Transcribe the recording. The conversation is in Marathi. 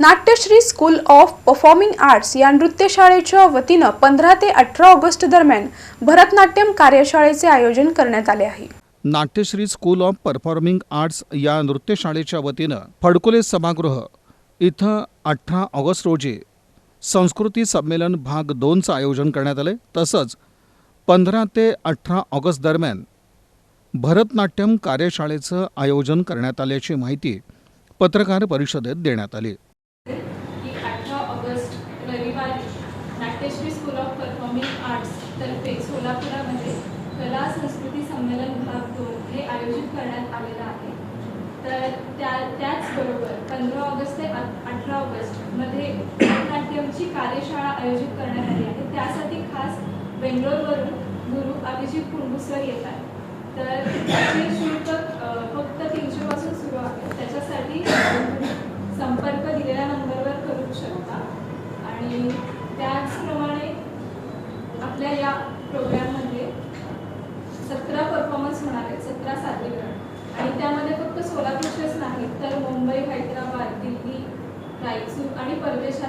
Natyashri school of performing arts या नृत्यशाळेच्या वतीनं पंधरा ते अठरा ऑगस्ट दरम्यान भरतनाट्यम कार्यशाळेचे आयोजन करण्यात आले आहे. Natyashri school of performing arts या नृत्यशाळेच्या वतीनं फडकुले सभागृह इथं अठरा ऑगस्ट रोजी संस्कृती संमेलन भाग दोनचं आयोजन करण्यात आले. तसंच पंधरा ते अठरा ऑगस्ट दरम्यान भरतनाट्यम कार्यशाळेचं आयोजन करण्यात आल्याची माहिती पत्रकार परिषदेत देण्यात आली. रविवारी Natyashri school of performing arts तर्फे सोलापुरामध्ये कला संस्कृती संमेलन भाग दोन हे आयोजित करण्यात आलेलं आहे. तर त्या त्याचबरोबर पंधरा ऑगस्ट ते अठरा ऑगस्टमध्ये भरतनाट्यमची कार्यशाळा आयोजित करण्यात आली आहे. त्यासाठी खास बेंगलोरवरून गुरु अभिजित कुंडूसर येत आहेत तर प्रोग्राममध्ये सतरा परफॉर्मन्स होणार आहेत सतरा सादरीकरण. आणि त्यामध्ये फक्त सोलापूरचेच नाहीत तर मुंबई हैदराबाद दिल्ली रायचूर आणि परदेशात